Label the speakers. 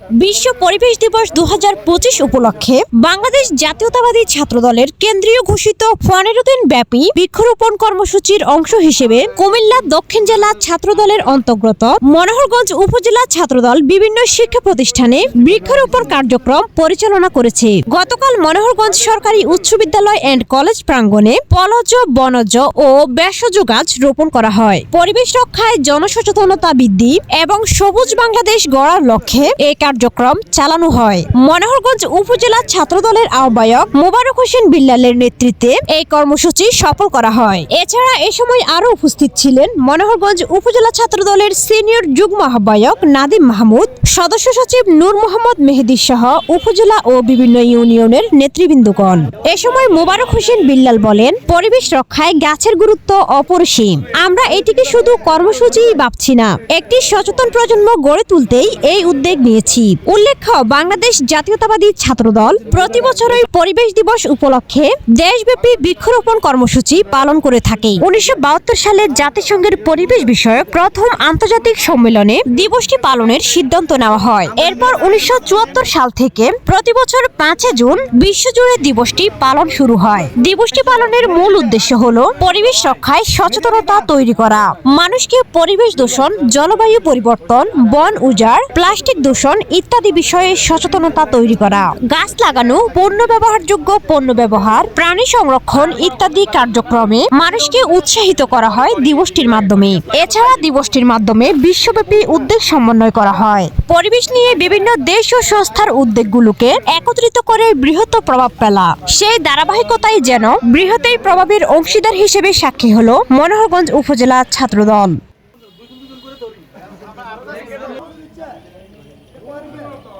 Speaker 1: বিশ্ব পরিবেশ দিবস দু হাজার পঁচিশ উপলক্ষে বাংলাদেশ জাতীয়তাবাদী ছাত্রদলের কেন্দ্রীয় ঘোষিত পনেরো দিন ব্যাপী বৃক্ষরোপণ কর্মসূচির অংশ হিসেবে কুমিল্লা দক্ষিণ জেলা ছাত্রদলের অন্তর্গত মনোহরগঞ্জ উপজেলা ছাত্রদল বিভিন্ন শিক্ষা প্রতিষ্ঠানে বৃক্ষরোপণ কার্যক্রম পরিচালনা করেছে। গতকাল মনোহরগঞ্জ সরকারি উচ্চ বিদ্যালয় এন্ড কলেজ প্রাঙ্গণে পলজ, বনজ ও ব্যাসজ গাছ রোপণ করা হয়। পরিবেশ রক্ষায় জনসচেতনতা বৃদ্ধি এবং সবুজ বাংলাদেশ গড়ার লক্ষ্যে এই কার্যক্রম চালানো হয়। মনোহরগঞ্জ উপজেলা ছাত্রদলের আহ্বায়ক মোবারক হোসেন বিল্লালের নেতৃত্বে এই কর্মসূচি সফল করা হয়। এছাড়া এ সময় আরও উপস্থিত ছিলেন মনোহরগঞ্জ উপজেলা ছাত্রদলের সিনিয়র যুগ্ম আহ্বায়ক নাদিম মাহমুদ, সদস্য সচিব নূর মোহাম্মদ মেহেদি সহ উপজেলা ও বিভিন্ন ইউনিয়নের নেতৃবৃন্দগণ। এ সময় মোবারক হোসেন বিল্লাল বলেন, পরিবেশ রক্ষায় গাছের গুরুত্ব অপরিসীম। আমরা এটিকে শুধু কর্মসূচিই ভাবছি না, একটি সচেতন প্রজন্ম গড়ে তুলতেই এই উদ্যোগ নিয়েছি। উল্লেখ্য, বাংলাদেশ জাতীয়তাবাদী ছাত্রদল প্রতি বছরই পরিবেশ দিবস উপলক্ষে দেশব্যাপী বৃক্ষরোপণ কর্মসূচি পালন করে থাকে। উনিশশো বাহাত্তর সালে জাতিসংঘের পরিবেশ বিষয়ক প্রথম আন্তর্জাতিক সম্মেলনে দিবসটি পালনের সিদ্ধান্ত নেওয়া হয়। এরপর উনিশশো চুয়াত্তর সাল থেকে প্রতি বছর পাঁচে জুন বিশ্বজুড়ে দিবসটি পালন শুরু হয়। দিবসটি পালনের মূল উদ্দেশ্য হল পরিবেশ রক্ষায় সচেতনতা তৈরি করা। মানুষকে পরিবেশ দূষণ, জলবায়ু পরিবর্তন, বন উজাড়, প্লাস্টিক দূষণ ইত্যাদি বিষয়ে সচেতনতা তৈরি করা। গাছ লাগানো, পণ্য ব্যবহারযোগ্য পণ্য ব্যবহার, প্রাণী সংরক্ষণ ইত্যাদি কার্যক্রমে মানুষকে উৎসাহিত করা হয় দিবসটির মাধ্যমে। এছাড়া দিবসটির মাধ্যমে বিশ্বব্যাপী উদ্যোগ সমন্বয় করা হয়। পরিবেশ নিয়ে বিভিন্ন দেশ ও সংস্থার উদ্যোগগুলোকে একত্রিত করে বৃহৎ প্রভাব ফেলা। সেই ধারাবাহিকতাই যেন বৃহৎ এই প্রভাবের অংশীদার হিসেবে সাক্ষী হলো মনোহরগঞ্জ উপজেলা ছাত্রদল। What about?